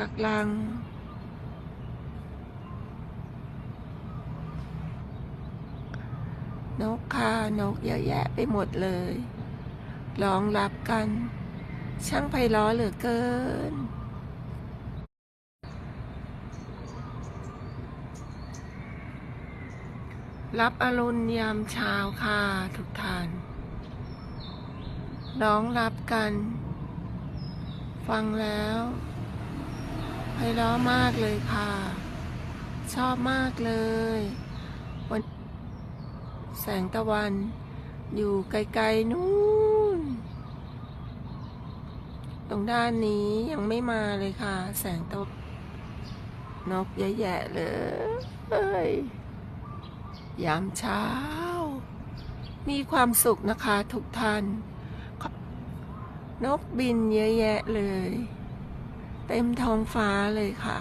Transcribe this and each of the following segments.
ปักลัง นกค่ะนกเยอะแยะไปหมดเลยร้องรับกัน ช่างไพเราะเหลือเกิน รับอรุณยามเช้าค่ะทุกท่านร้องรับกัน ฟังแล้ว ไพเราะมากเลยค่ะ ชอบมากเลยวันแสงตะวัน อยู่ไกลๆนู้น ตรงด้านนี้ยังไม่มาเลยค่ะ แสงตะนกเยอะแยะเลยยยามเช้า มีความสุขนะคะทุกท่าน นกบินเยอะแยะเลย เต็มท้องฟ้าเลยค่ะ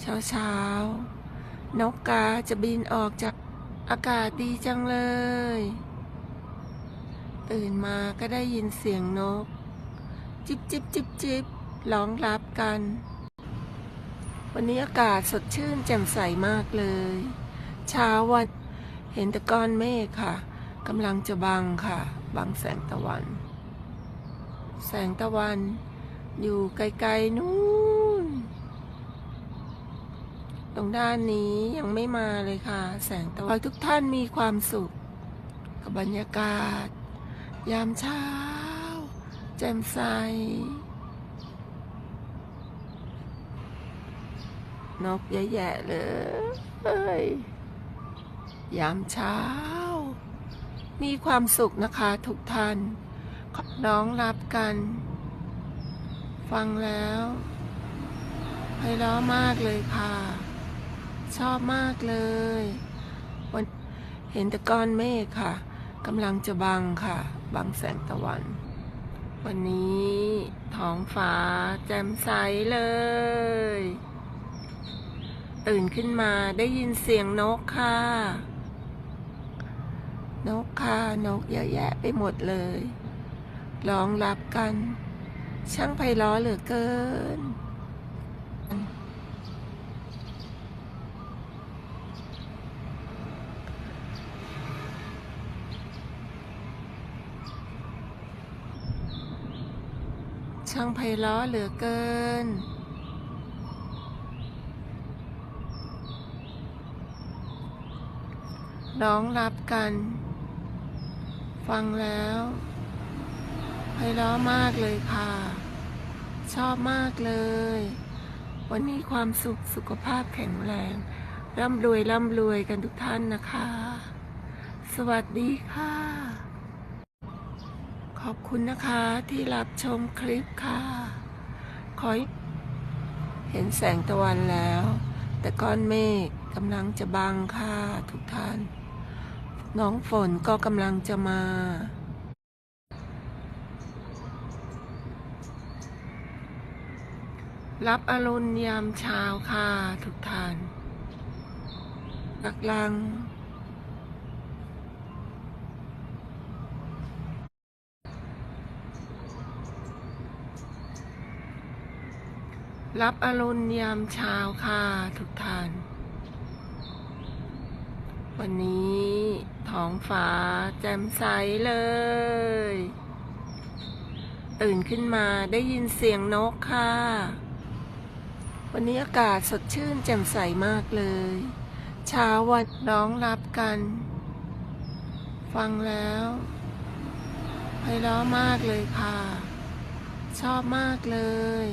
เช้าเช้าๆนกกาจะบินออกจากอากาศดีจังเลย ตื่นมาก็ได้ยินเสียงนก จิบจิบจิบจิบร้องรับกัน วันนี้อากาศสดชื่นแจ่มใสมากเลย เช้าวันเห็นต่ก้อนเมฆค่ะกำลังจะบังค่ะ บังแสงตะวัน แสงตะวัน อยู่ไกลๆนู้น ตรงด้านนี้ยังไม่มาเลยค่ะ แสงตะวันขอให้ทุกท่านมีความสุข กับบรรยากาศ ยามเช้า แจ่มใส นกเยอะแยะเลยเอ้ยยามเช้า มีความสุขนะคะทุกท่าน น้องรับกัน ฟังแล้วไพเราะมากเลยค่ะ ชอบมากเลยวันเห็นแต่ก้อนเมฆค่ะกำลังจะบังค่ะ บังแสงตะวัน วันนี้ท้องฟ้าแจ่มใสเลย ตื่นขึ้นมาได้ยินเสียงนกค่ะ นกค่ะ นกเยอะแยะไปหมดเลย ร้องรับกัน ช่างไพเราะเหลือเกิน ช่างไพเราะเหลือเกินร้องรับกัน ฟังแล้ว ไพเราะมากเลยค่ะ ชอบมากเลย วันนี้ความสุขสุขภาพแข็งแรง ร่ำรวยร่ำรวยกันทุกท่านนะคะ สวัสดีค่ะ ขอบคุณนะคะที่รับชมคลิปค่ะ ขอให้เห็นแสงตะวันแล้ว แต่ก้อนเมฆกำลังจะบังค่ะทุกท่าน น้องฝนก็กำลังจะมา รับอรุณยามเช้าค่ะทุกท่านกำลังรับอรุณยามเช้าค่ะทุกท่าน วันนี้ท้องฟ้าแจ่มใสเลย ตื่นขึ้นมาได้ยินเสียงนกค่ะ วันนี้อากาศสดชื่นแจ่มใสมากเลย เช้าวันร้องรับกัน ฟังแล้วไพเราะมากเลยค่ะ ชอบมากเลย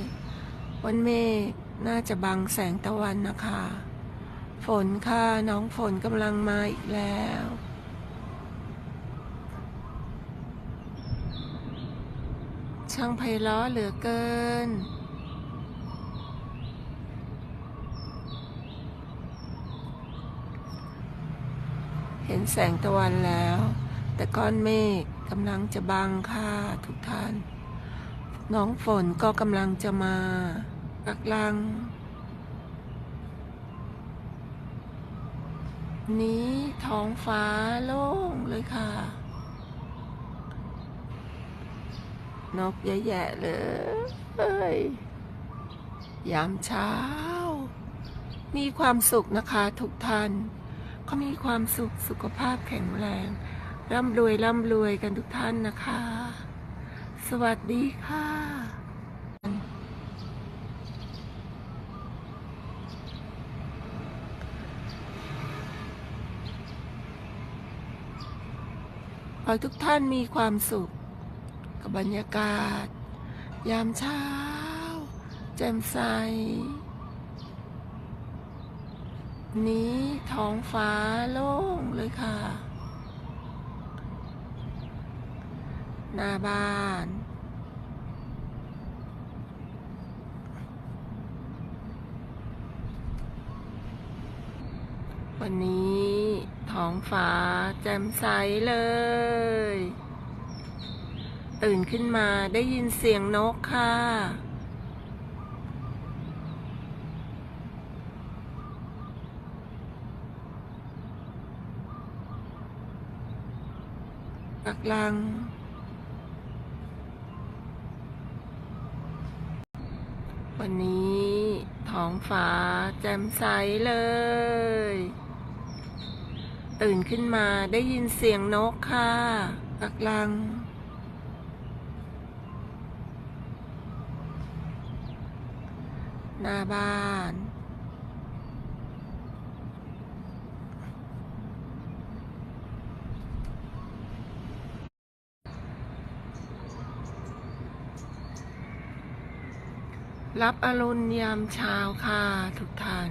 วันเมฆน่าจะบังแสงตะวันนะคะ ฝนค่ะน้องฝนกำลังมาอีกแล้วช่างไพเราะเหลือเกิน ห็นแสงตะวันแล้ว แต่ก้อนเมฆกำลังจะบังค่ะทุกท่าน น้องฝนก็กำลังจะมาปักลัง นี้ท้องฟ้าโล่งเลยค่ะ นกเยอะแยะเลยเอ้ยยามเช้า มีความสุขนะคะทุกท่าน เขามีความสุขสุขภาพแข็งแรง ร่ำรวยร่ำรวยกันทุกท่านนะคะ สวัสดีค่ะขอทุกท่านมีความสุข กับบรรยากาศ ยามเช้า แจ่มใส นี้ท้องฟ้าโล่งเลยค่ะ หน้าบ้าน วันนี้ท้องฟ้าแจ่มใสเลย ตื่นขึ้นมาได้ยินเสียงนกค่ะ ปักลัง วันนี้ท้องฟ้าแจ่มใสเลย ตื่นขึ้นมาได้ยินเสียงนกค่ะปักลังหน้าบ้าน รับอรุณยามเช้าค่ะทุกท่าน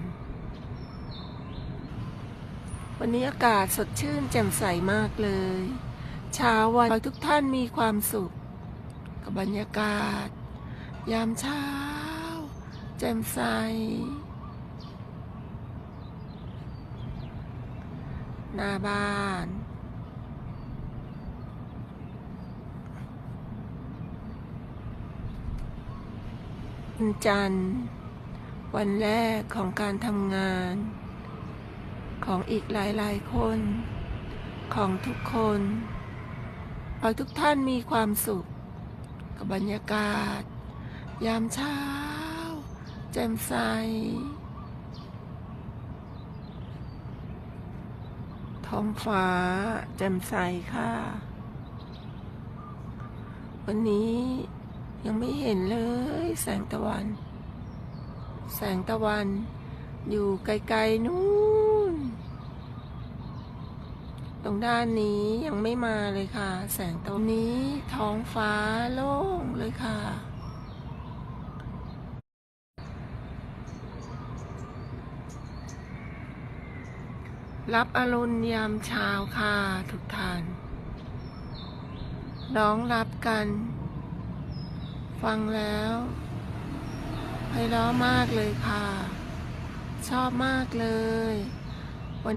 วันนี้อากาศสดชื่นแจ่มใสมากเลย เช้าวันขอทุกท่านมีความสุข กับบรรยากาศ ยามเช้า แจ่มใส หน้าบ้าน วันจันทร์ วันแรกของการทำงาน ของอีกหลายๆคน ของทุกคนขอให้ทุกท่านมีความสุข กับบรรยากาศ ยามเช้า แจ่มใสท้องฟ้า แจ่มใสค่ะ วันนี้ ยังไม่เห็นเลย แสงตะวัน แสงตะวัน อยู่ไกลๆนู่นตรงด้านนี้ยังไม่มาเลยค่ะ แสงตรงนี้ท้องฟ้าโล่งเลยค่ะรับอรุณยามเช้าค่ะทุกท่าน ร้องรับกัน ฟังแล้วไพเราะมากเลยค่ะ ชอบมากเลยวัน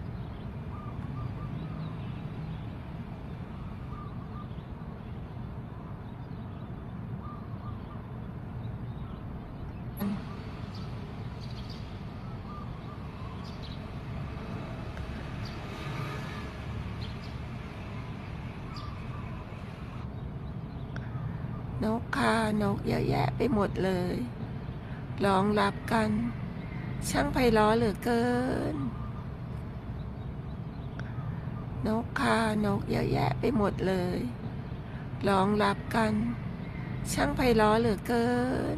น กค่ะ นกเยอะแยะไปหมดเลย ร้องรับกัน ช่างไพเราะเหลือเกิน นกค่ะ นกเยอะแยะไปหมดเลย ร้องรับกัน ช่างไพเราะเหลือเกิน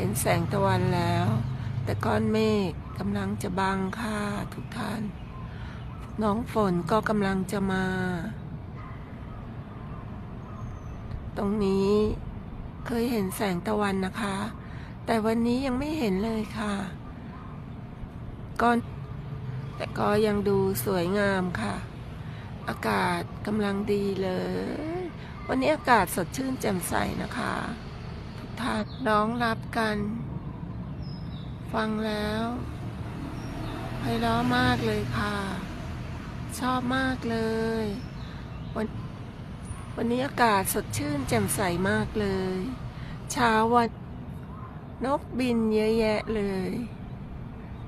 เห็นแสงตะวันแล้ว แต่ก้อนเมฆกำลังจะบังค่ะทุกท่าน น้องฝนก็กำลังจะมา ตรงนี้เคยเห็นแสงตะวันนะคะ แต่วันนี้ยังไม่เห็นเลยค่ะ ก้อน แต่ก็ยังดูสวยงามค่ะ อากาศกำลังดีเลย วันนี้อากาศสดชื่นแจ่มใสนะคะ ทุกท่านร้องรับกัน ฟังแล้วไพเราะมากเลยค่ะ ชอบมากเลย วันวันนี้อากาศสดชื่นแจ่มใสมากเลยเช้าวันนกบินเยอะแยะเลย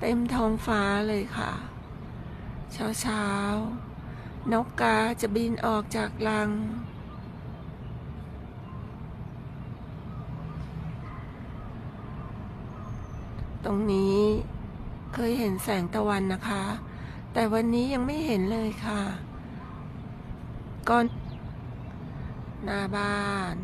เต็มท้องฟ้าเลยค่ะ เช้าเช้านกกาจะบินออกจากรัง ตรงนี้เคยเห็นแสงตะวันนะคะ แต่วันนี้ยังไม่เห็นเลยค่ะ ก่อน หน้าบ้าน